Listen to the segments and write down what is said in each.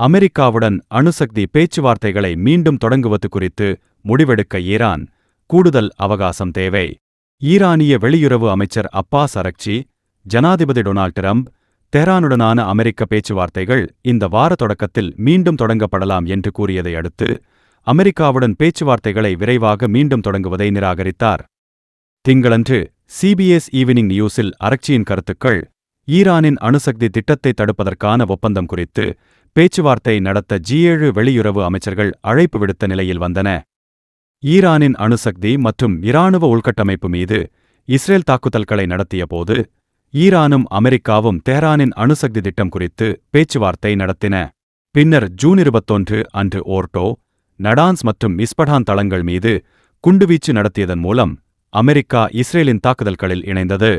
அமெரிக்காவுடன் அணுசக்தி பேச்சுவார்த்தைகளை மீண்டும் தொடங்குவது குறித்து முடிவெடுக்க ஈரான் கூடுதல் அவகாசம் தேவை. ஈரானிய வெளியுறவு அமைச்சர் அப்பாஸ் அரக்சி ஜனாதிபதி டொனால்ட் ட்ரம்ப் தெஹ்ரானுடனான அமெரிக்க பேச்சுவார்த்தைகள் இந்த வார தொடக்கத்தில் மீண்டும் தொடங்கப்படலாம் என்று கூறியதை அடுத்து அமெரிக்காவுடன் பேச்சுவார்த்தைகளை விரைவாக மீண்டும் தொடங்குவதை நிராகரித்தார். திங்களன்று சிபிஎஸ் ஈவினிங் நியூஸில் அரக்சியின் கருத்துக்கள் ஈரானின் அணுசக்தி திட்டத்தை தடுப்பதற்கான ஒப்பந்தம் குறித்து பேச்சுவார்த்தை நடத்த ஜி ஏழு வெளியுறவு அமைச்சர்கள் அழைப்பு விடுத்த நிலையில் வந்தன. ஈரானின் அணுசக்தி மற்றும் இராணுவ உள்கட்டமைப்பு மீது இஸ்ரேல் தாக்குதல்களை நடத்தியபோது ஈரானும் அமெரிக்காவும் தெஹ்ரானின் அணுசக்தி திட்டம் குறித்து பேச்சுவார்த்தை நடத்தின. பின்னர் ஜூன் இருபத்தொன்று அன்று ஓர்டோ நடான்ஸ் மற்றும் இஸ்படான் தளங்கள் மீது குண்டுவீச்சு நடத்தியதன் மூலம் அமெரிக்கா இஸ்ரேலின் தாக்குதல்களில் இணைந்தது.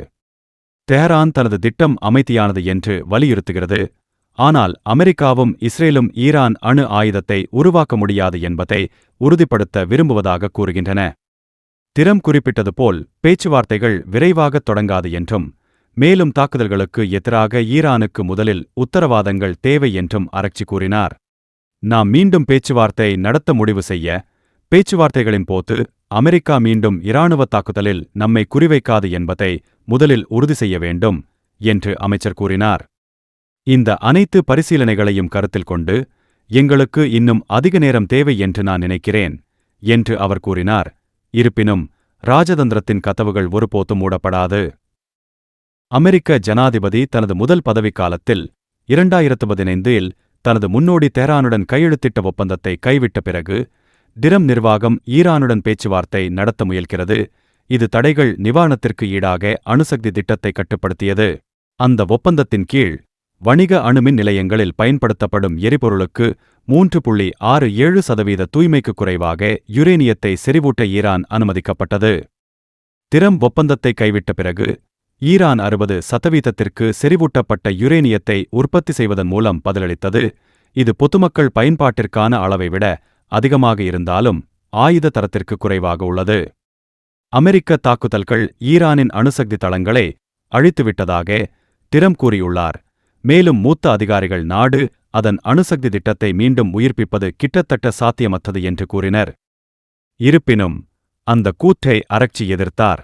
தெஹரான் தனது திட்டம் அமைதியானது என்று வலியுறுத்துகிறது. ஆனால் அமெரிக்காவும் இஸ்ரேலும் ஈரான் அணு ஆயுதத்தை உருவாக்க முடியாது என்பதை உறுதிப்படுத்த விரும்புவதாக கூறுகின்றன. திறம் குறிப்பிட்டது போல் பேச்சுவார்த்தைகள் விரைவாகத் தொடங்காது என்றும் மேலும் தாக்குதல்களுக்கு எதிராக ஈரானுக்கு முதலில் உத்தரவாதங்கள் தேவை என்றும் அரட்சி கூறினார். நாம் மீண்டும் பேச்சுவார்த்தை நடத்த முடிவு செய்ய பேச்சுவார்த்தைகளின் போது அமெரிக்கா மீண்டும் இராணுவ தாக்குதலில் நம்மை குறிவைக்காது என்பதை முதலில் உறுதி செய்ய வேண்டும் என்று அமைச்சர் கூறினார். இந்த அனைத்து பரிசீலனைகளையும் கருத்தில் கொண்டு எங்களுக்கு இன்னும் அதிக நேரம் தேவை என்று நான் நினைக்கிறேன் என்று அவர் கூறினார். இருப்பினும் ராஜதந்திரத்தின் கதவுகள் ஒருபோதும் மூடப்படாது. அமெரிக்க ஜனாதிபதி தனது முதல் பதவிக்காலத்தில் இரண்டாயிரத்து பதினைந்தில் தனது முன்னோடி தெஹரானுடன் கையெழுத்திட்ட ஒப்பந்தத்தை கைவிட்ட பிறகு டிரம் நிர்வாகம் ஈரானுடன் பேச்சுவார்த்தை நடத்த முயல்கிறது. இது தடைகள் நிவாரணத்திற்கு ஈடாக அணுசக்தி திட்டத்தை கட்டுப்படுத்தியது. அந்த ஒப்பந்தத்தின் கீழ் வணிக அணுமின் நிலையங்களில் பயன்படுத்தப்படும் எரிபொருளுக்கு மூன்று புள்ளி ஆறு ஏழு சதவீத தூய்மைக்கு குறைவாக யுரேனியத்தை செறிவூட்ட ஈரான் அனுமதிக்கப்பட்டது. திறம் ஒப்பந்தத்தை கைவிட்ட பிறகு ஈரான் அறுபது சதவீதத்திற்கு செறிவூட்டப்பட்ட யுரேனியத்தை உற்பத்தி செய்வதன் மூலம் பதிலளித்தது. இது பொதுமக்கள் பயன்பாட்டிற்கான அளவை விட அதிகமாக இருந்தாலும் ஆயுத தரத்திற்கு குறைவாக உள்ளது. அமெரிக்க தாக்குதல்கள் ஈரானின் அணுசக்தி தளங்களை அழித்துவிட்டதாக திறம் கூறியுள்ளார். மேலும் மூத்த அதிகாரிகள் நாடு அதன் அணுசக்தி திட்டத்தை மீண்டும் உயிர்ப்பிப்பது கிட்டத்தட்ட சாத்தியமற்றது என்று கூறினர். இருப்பினும் அந்த கூற்றை அரட்சி எதிர்த்தார்.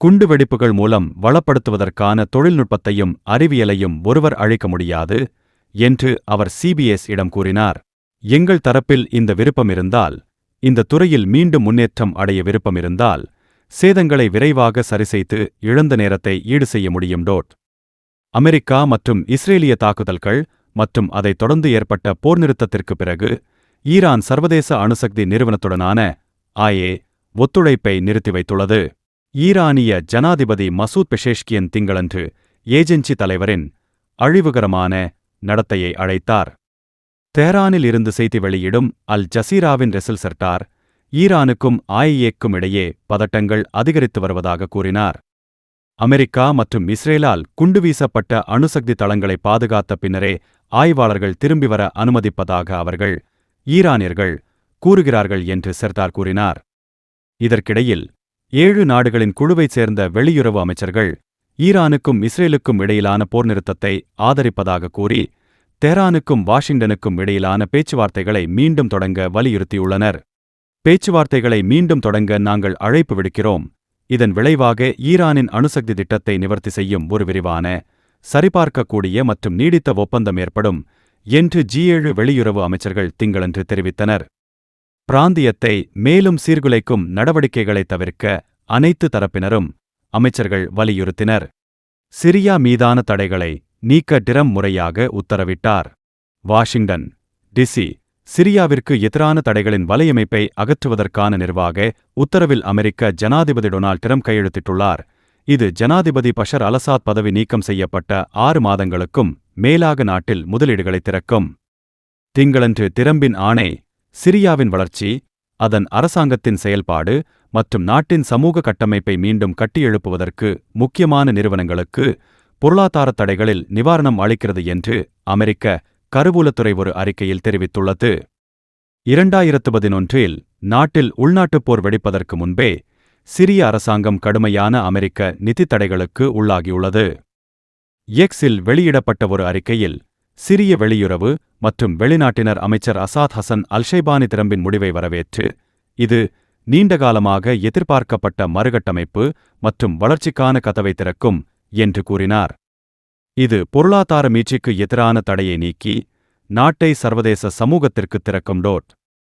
குண்டுவெடிப்புகள் மூலம் வளப்படுத்துவதற்கான தொழில்நுட்பத்தையும் அறிவியலையும் ஒருவர் அழிக்க முடியாது என்று அவர் சிபிஎஸ் இடம் கூறினார். எங்கள் தரப்பில் இந்த விருப்பம் இருந்தால் இந்த துறையில் மீண்டும் முன்னேற்றம் அடைய விருப்பம் இருந்தால் சேதங்களை விரைவாக சரிசெய்து இழந்த நேரத்தை ஈடு செய்ய முடியும் டோட். அமெரிக்கா மற்றும் இஸ்ரேலிய தாக்குதல்கள் மற்றும் அதைத் தொடர்ந்து ஏற்பட்ட போர் நிறுத்தத்திற்கு பிறகு ஈரான் சர்வதேச அணுசக்தி நிறுவனத்துடனான ஆயே ஒத்துழைப்பை நிறுத்தி வைத்துள்ளது. ஈரானிய ஜனாதிபதி மசூத் பெஷேஷ்கியன் திங்களன்று ஏஜென்சி தலைவரின் அழிவுகரமான நடத்தையை அழைத்தார். தெஹ்ரானில் இருந்து செய்தி வெளியிடும் அல் ஜசீராவின் ரெசில் சர்டார் ஈரானுக்கும் ஆயிஏக்கும் இடையே பதட்டங்கள் அதிகரித்து வருவதாக கூறினார். அமெரிக்கா மற்றும் இஸ்ரேலால் குண்டு வீசப்பட்ட அணுசக்தி தளங்களை பாதுகாத்த பின்னரே ஆய்வாளர்கள் திரும்பி வர அனுமதிப்பதாக அவர்கள் ஈரானியர்கள் கூறுகிறார்கள் என்று சர்தார் கூறினார். இதற்கிடையில் ஏழு நாடுகளின் குழுவைச் சேர்ந்த வெளியுறவு அமைச்சர்கள் ஈரானுக்கும் இஸ்ரேலுக்கும் இடையிலான போர் நிறுத்தத்தை ஆதரிப்பதாக கூறி தெரானுக்கும் வாஷிங்டனுக்கும் இடையிலான பேச்சுவார்த்தைகளை மீண்டும் தொடங்க வலியுறுத்தியுள்ளனர். பேச்சுவார்த்தைகளை மீண்டும் தொடங்க நாங்கள் அழைப்பு விடுக்கிறோம். இதன் விளைவாக ஈரானின் அணுசக்தி திட்டத்தை நிவர்த்தி செய்யும் ஒரு விரிவான சரிபார்க்கக்கூடிய மற்றும் நீடித்த ஒப்பந்தம் ஏற்படும் என்று ஜி ஏழு வெளியுறவு அமைச்சர்கள் திங்களன்று தெரிவித்தனர். பிராந்தியத்தை மேலும் சீர்குலைக்கும் நடவடிக்கைகளை தவிர்க்க அனைத்து தரப்பினரும் அமைச்சர்கள் வலியுறுத்தினர். சிரியா மீதான தடைகளை நீக்க டிரம் முறையாக உத்தரவிட்டார். வாஷிங்டன் டிசி சிரியாவிற்கு எதிரான தடைகளின் வலையமைப்பை அகற்றுவதற்கான நிர்வாக உத்தரவில் அமெரிக்க ஜனாதிபதி டொனால்ட் ட்ரம்ப் கையெழுத்திட்டுள்ளார். இது ஜனாதிபதி பஷர் அலசாத் பதவி நீக்கம் செய்யப்பட்ட ஆறு மாதங்களுக்கும் மேலாக நாட்டில் முதலீடுகளை திறக்கும். திங்களன்று திறம்பின் ஆணை சிரியாவின் வளர்ச்சி அதன் அரசாங்கத்தின் செயல்பாடு மற்றும் நாட்டின் சமூக கட்டமைப்பை மீண்டும் கட்டியெழுப்புவதற்கு முக்கியமான நிறுவனங்களுக்கு பொருளாதார தடைகளில் நிவாரணம் அளிக்கிறது என்று அமெரிக்க கருவூலத்துறை ஒரு அறிக்கையில் தெரிவித்துள்ளது. இரண்டாயிரத்து பதினொன்றில் நாட்டில் உள்நாட்டுப் போர் வெடிப்பதற்கு முன்பே சிரிய அரசாங்கம் கடுமையான அமெரிக்க நிதி தடைகளுக்கு உள்ளாகியுள்ளது. எக்ஸில் வெளியிடப்பட்ட ஒரு அறிக்கையில் சிரிய வெளியுறவு மற்றும் வெளிநாட்டினர் அமைச்சர் அசாத் ஹசன் அல்ஷைபானி திரம்பின் முடிவை வரவேற்று இது நீண்டகாலமாக எதிர்பார்க்கப்பட்ட மறுகட்டமைப்பு மற்றும் வளர்ச்சிக்கான கதவை திறக்கும் என்று கூறினார். இது பொருளாதார மீட்சிக்கு எதிரான தடையை நீக்கி நாட்டை சர்வதேச சமூகத்திற்கு திறக்கும் டோட்.